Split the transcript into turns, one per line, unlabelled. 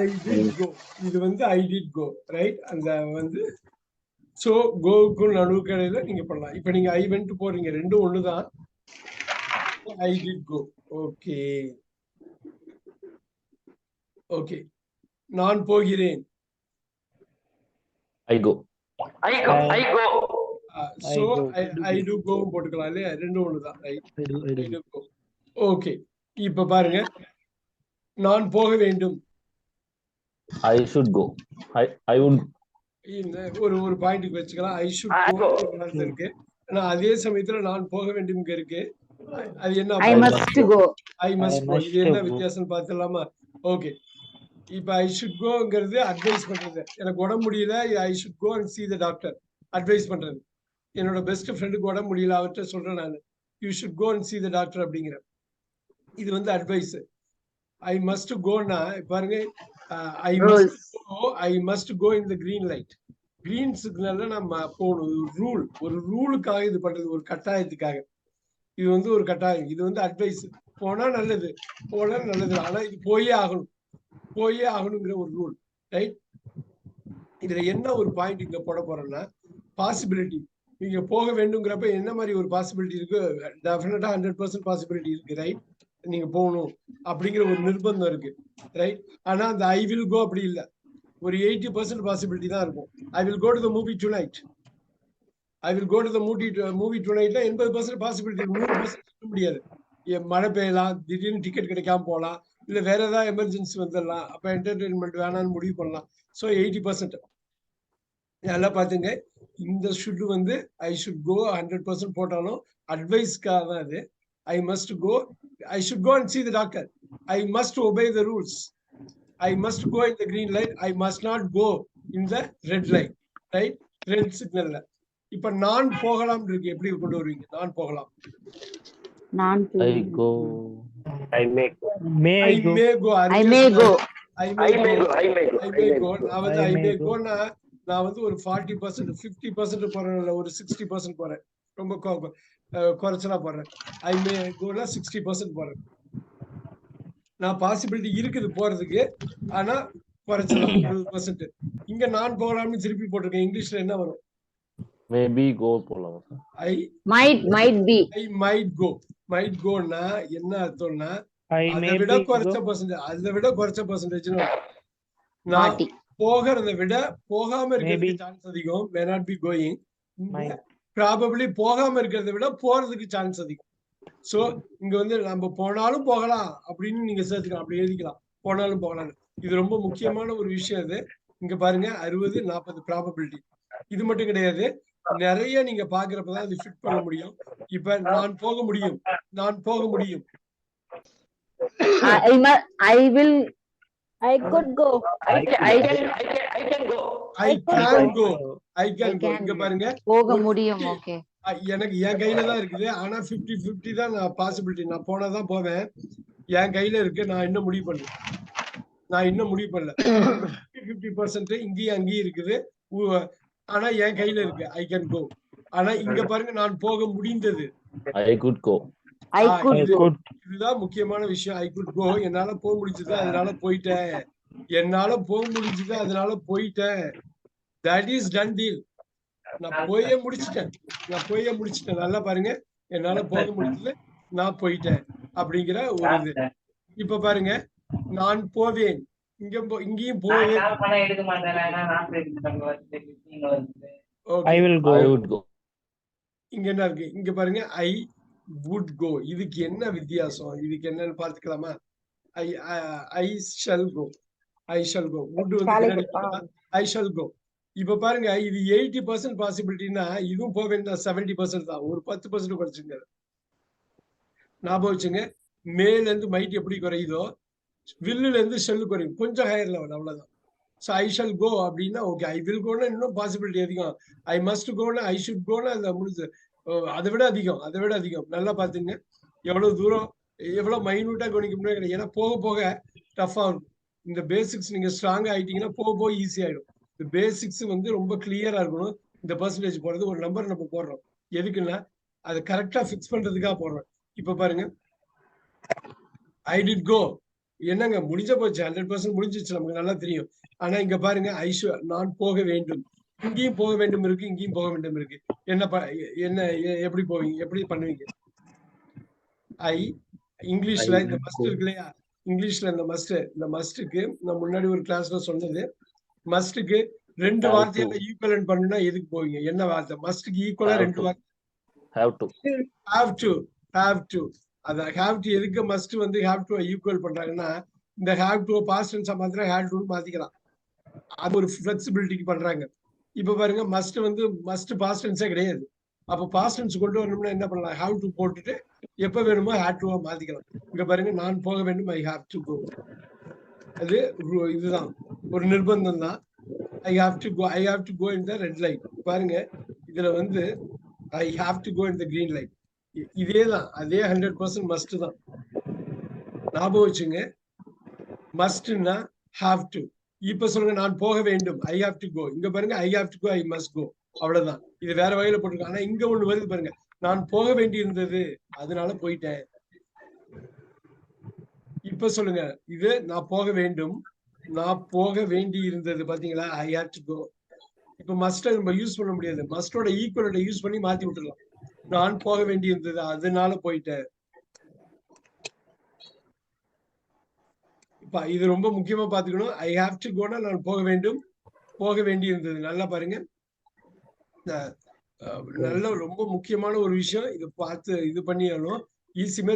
ஐ did கோ இது வந்து ஐ did go right அந்த வந்து சோ கோவுக்கும் நடுவுக்கு இடையில நீங்க பண்ணலாம். இப்ப நீங்க ஐ வென்ட் போறீங்க. ரெண்டும் ஒண்ணுதான். I did go okay okay நான் போகிறேன்.
I go.
I go, I go.
So. I do go போட்டுக்கலாம் இல்லையா? ரெண்டும் ஒண்ணுதான். Right
I do, I do.
Okay இப்ப பாருங்க. நான் போக வேண்டும்.
I should go. I I would.
இந்த ஒரு ஒரு பாயிண்ட்க்கு வச்சுக்கலாம். I
I
should
go.
இருக்கு. ஆனா அதே சமயத்துல நான் போக வேண்டும் இங்க இருக்கு. அது என்ன
I must go.
I must
I
go
must
இது என்ன. வித்தியாசம் பார்த்துடலாமா? ஓகே இப்ப ஐ ஷுட் கோங்கிறது அட்வைஸ் பண்றது. எனக்கு உடம்பு முடியல. I should go and see the doctor advice பண்றது. என்னோட பெஸ்ட் ஃப்ரெண்டுக்கு உடம்பு முடியல. அவர்கிட்ட சொல்றேன் நான். You should go and see the doctor அப்படிங்கிற. இது வந்து அட்வைஸ் ஐ மஸ்ட் கோனா பாருங்க I must go I must go in the green light green சிக்னல்ல நம்ம போகணும். ஒரு ரூல் ஒரு ரூலுக்காக இது பண்றது. ஒரு கட்டாயத்துக்காக. இது வந்து ஒரு கட்டாயம். இது வந்து அட்வைஸ் போனா நல்லது. போனா நல்லது. ஆனா இது போயே ஆகணும். போயே ஆகணுங்கிற ஒரு ரூல் ரைட் இதுல என்ன ஒரு பாயிண்ட் இங்க போட போறோம்னா பாசிபிலிட்டி நீங்க போக வேண்டுங்கிறப்ப என்ன மாதிரி ஒரு பாசிபிலிட்டி இருக்கு டெஃபினட்டா ஹண்ட்ரட் பர்சன்ட் பாசிபிலிட்டி இருக்கு. ரைட் நீங்க போகணும் அப்படிங்கிற ஒரு நிர்பந்தம் இருக்கு ரைட் ஆனா அந்த ஐ வில் கோ அப்படி இல்லை. ஒரு எயிட்டி பர்சன்ட் பாசிபிலிட்டி தான் இருக்கும். I will go to the movie tonight I will go to the movie movie to நைட்ல எண்பது பர்சன்ட் பாசிபிலிட்டி நூறு பர்சன்ட் முடியாது. மழை பெய்யலாம் திடீர்னு டிக்கெட் கிடைக்காம போகலாம் இல்ல வேற ஏதாவது எமர்ஜென்சி வந்துடலாம் அப்ப என்டர்டைன்மெண்ட் வேணாம்னு முடிவு பண்ணலாம். ஸோ எயிட்டி பர்சன்ட் நல்லா பாத்துங்க. இந்த ஷுட் வந்து I should go hundred percent போட்டாலும் அட்வைஸ்க்காக தான் அது. I must go I should go and see the doctor I must obey the rules I must go in the green light I must not go in the red light right red சிக்னல்ல இப்ப நான் போகலாம் இருக்கு. எப்படி கொண்டு வருவீங்க? நான் போகலாம்.
நான்
I go.
I may go.
May
I
I go?
May go
I may go.
I
I
May
may
go
go, I may go.
I
I
May
may
go
go.
நான் வந்து
I
I
may
may
go.
கோனா நான் வந்து ஒரு forty percent fifty percent போறேன். இல்ல ஒரு sixty percent போறேன். ரொம்ப கொ- கொ- அஹ் குறைச்சலா போறேன் ஐ மே கோனா சிக்ஸ்டி பர்சன்ட் போறேன் நான் பாசிபிலிட்டி இருக்குது போறதுக்கு ஆனா குறைச்சலாம் இருபது பர்சன்ட் இங்க நான் போகலாம்னு திருப்பி போட்டிருக்கேன் இங்கிலீஷ்ல என்ன வரும்
போலாம்.
I
Might, might be.
I might go might கோன்னா என்ன அர்த்தம்னா அதை விட குறைச்ச. பர்சன்டேஜ் அதை விட குறைச்ச பர்சன்டேஜ் நான். போகிறத விட போகாம. இருக்கிறதுக்கு சான்ஸ் அதிகம் may not be going. Probably போகாம இருக்கிறத விட போறதுக்கு சான்ஸ் அதிகம். சோ இங்க வந்து நம்ம போனாலும் போகலாம் அப்படின்னு நீங்க சேர்த்துக்கலாம் அப்படி எழுதிக்கலாம். போனாலும் போகலாம் இது ரொம்ப முக்கியமான ஒரு விஷயம் இது. இங்க பாருங்க அறுபது நாற்பது ப்ராபபிலிட்டி இது மட்டும் கிடையாது. நிறைய நீங்க பாக்குறப்பதான் அது ஃபிட் பண்ண முடியும். இப்ப நான் போக முடியும். நான் போக முடியும்.
Can, I can, I can, I can go.
I can go I can go
can
இங்க
go.
பாருங்க.
போக
ஒரு
முடியும்,
50
okay.
அ- எனக்கு என் கையில தான் இருக்குது. ஆனா 50 50 தான் நான் பாசிபிலிட்டி நான் போனா தான் போவேன். என் கையில இருக்கு. நான் இன்னும் முடிவு பண்ணல. நான் இன்னும் முடிவு பண்ணல. 50 பர்சன்ட் இங்கேயும் அங்கேயும் இருக்குது. ஆனா என் கையில இருக்கு. ஐ கேன் கோ ஆனா இங்க பாருங்க நான் போக முடிந்தது.
I could go.
I could
I
இது-
go.
could.
இதுதான் முக்கியமான விஷயம். ஐ குட் கோ என்னால போக முடிஞ்சது. அதனால போயிட்டேன். என்னால போக முடிஞ்சது. அதனால போயிட்டேன். தட் இஸ் டன் டீல் நான் போயே முடிச்சிட்டேன். நான் போயே முடிச்சிட்டேன். நல்லா பாருங்க. என்னால போக முடிஞ்சது நான் போயிட்டேன். அப்படிங்கிற ஒரு இது. இப்ப பாருங்க. நான் போவேன். இங்க போ- இங்கேயும் போவேன். இங்க என்ன இருக்கு? இங்க பாருங்க. ஐ வுட் கோ இதுக்கு என்ன வித்தியாசம்? இதுக்கு என்னன்னு பார்த்துக்கலாமா? I I shall go I shall go would வந்து ஐ ஷல் கோ இப்ப பாருங்க இது எயிட்டி பர்சன்ட் பாசிபிலிட்டினா இதுவும் போக வேண்டிய செவன்டி பர்சன்ட் தான். ஒரு பத்து பர்சன்ட் குறைச்சுங்க ஞாபகம் வச்சுங்க. மேல இருந்து மைட் எப்படி குறையுதோ வில்லுல இருந்து ஷெல் குறையும். கொஞ்சம் ஹையர் லெவல் அவ்வளவுதான். ஸோ ஐ ஷல் கோ அப்படின்னா ஓகே ஐ வில் கோனா இன்னும் பாசிபிலிட்டி அதிகம். ஐ மஸ்ட் கோனா ஐ ஷுட் கோனா அந்த முடிஞ்சு அதை விட அதிகம் அதை விட அதிகம். நல்லா பாத்துங்க எவ்வளவு தூரம் எவ்வளவு மைனூட்டா கவனிக்க முடியாது கிடையாது ஏன்னா போக போக டஃப் இருக்கும். இந்த பேசிக்ஸ் நீங்க ஸ்ட்ராங் ஆயிட்டீங்கன்னா போக போக ஈஸி ஆயிடும். பேசிக்ஸ் வந்து ரொம்ப கிளியரா இருக்கணும். இந்த பர்சன்டேஜ் போடுறது ஒரு நம்பர் நம்ம போடுறோம். எதுக்குன்னா அதை கரெக்டா ஃபிக்ஸ் பண்றதுக்காக போடுறோம். இப்ப பாருங்க. ஐ டிட் கோ என்னங்க முடிஞ்ச போச்சு. ஹண்ட்ரட் பர்சன்ட் முடிஞ்சிச்சு நமக்கு நல்லா தெரியும். ஆனா இங்க பாருங்க ஐஷு நான் போக வேண்டும். இங்கேயும் போக வேண்டும் இருக்கு இங்கேயும் போக வேண்டும் இருக்கு. என்ன என்ன எப்படி போவீங்க? எப்படி பண்ணுவீங்க? ஐ இங்கிலீஷ்ல இந்த மஸ்ட். இருக்கு இல்லையா? இங்கிலீஷ்ல இந்த மஸ்ட் இந்த மஸ்டுக்கு நான் முன்னாடி ஒரு கிளாஸ்ல சொன்னது மஸ்டுக்கு ரெண்டு வார்த்தையில ஈக்குவலன்ட் பண்ணணும்னா எதுக்கு போவீங்க? என்ன வார்த்தை? மஸ்டுக்கு ஈக்குவலா ரெண்டு. வார்த்தை.
Have to.
Have to have to அத ஹாவ் டு எதுக்கு மஸ்ட் வந்து ஹாவ் டு ஈக்குவல் பண்றாங்கன்னா இந்த ஹாவ் டு பாஸ்ட் டென்ஸ் மாத்திரம் ஹேவ் டு மாத்திக்கலாம். அது ஒரு ஃபிளெக்சிபிலிட்டிக்கு பண்றாங்க. இப்ப பாருங்க மஸ்ட் வந்து மஸ்ட் பாஸ்ட் டென்ஸே கிடையாது. அப்ப பாஸ்ட் டென்ஸ் கொண்டு வரணும்னா என்ன பண்ணலாம்? ஹாவ் டு போட்டுட்டு எப்ப வேணுமோ ஹேவ் டுவா மாத்திக்கலாம். இங்க பாருங்க நான் போக வேண்டும் ஐ ஹாவ் டு கோ அது இதுதான். ஒரு நிர்பந்தம் தான் I have to go I have to go in the red light பாருங்க இதுல வந்து I have to go in the green light இதே தான் அதே ஹண்ட்ரட் பர்சன்ட் மஸ்ட் தான். ஞாபகம் வச்சுங்க. மஸ்ட்னா ஹாவ் டு இப்ப சொல்லுங்க நான் போக வேண்டும். ஐ ஹாவ் டு கோ இங்க பாருங்க I have to go I must go அவ்வளவுதான். இது வேற வகையில போட்டிருக்கோம் ஆனா இங்க ஒண்ணு வருது பாருங்க. நான் போக வேண்டி இருந்தது அதனால போயிட்டேன். இப்ப சொல்லுங்க. இது நான் போக வேண்டும். நான் போக வேண்டி இருந்தது பாத்தீங்களா? ஐ ஹேட் டு கோ இப்ப மஸ்ட நம்ம யூஸ் பண்ண முடியாது. மஸ்டோட ஈக்குவலோட யூஸ் பண்ணி மாத்தி விட்டுறலாம். நான் போக வேண்டி இருந்தது அதனால போயிட்டேன். இப்ப இது ரொம்ப முக்கியமா பாத்துக்கணும். ஐ ஹாவ் டு கோனா நான் போக வேண்டும். போக வேண்டி இருந்தது நல்லா பாருங்க. நல்ல ரொம்ப முக்கியமான ஒரு விஷயம். இதை பார்த்து இது பண்ணியாலும் ஈஸிமே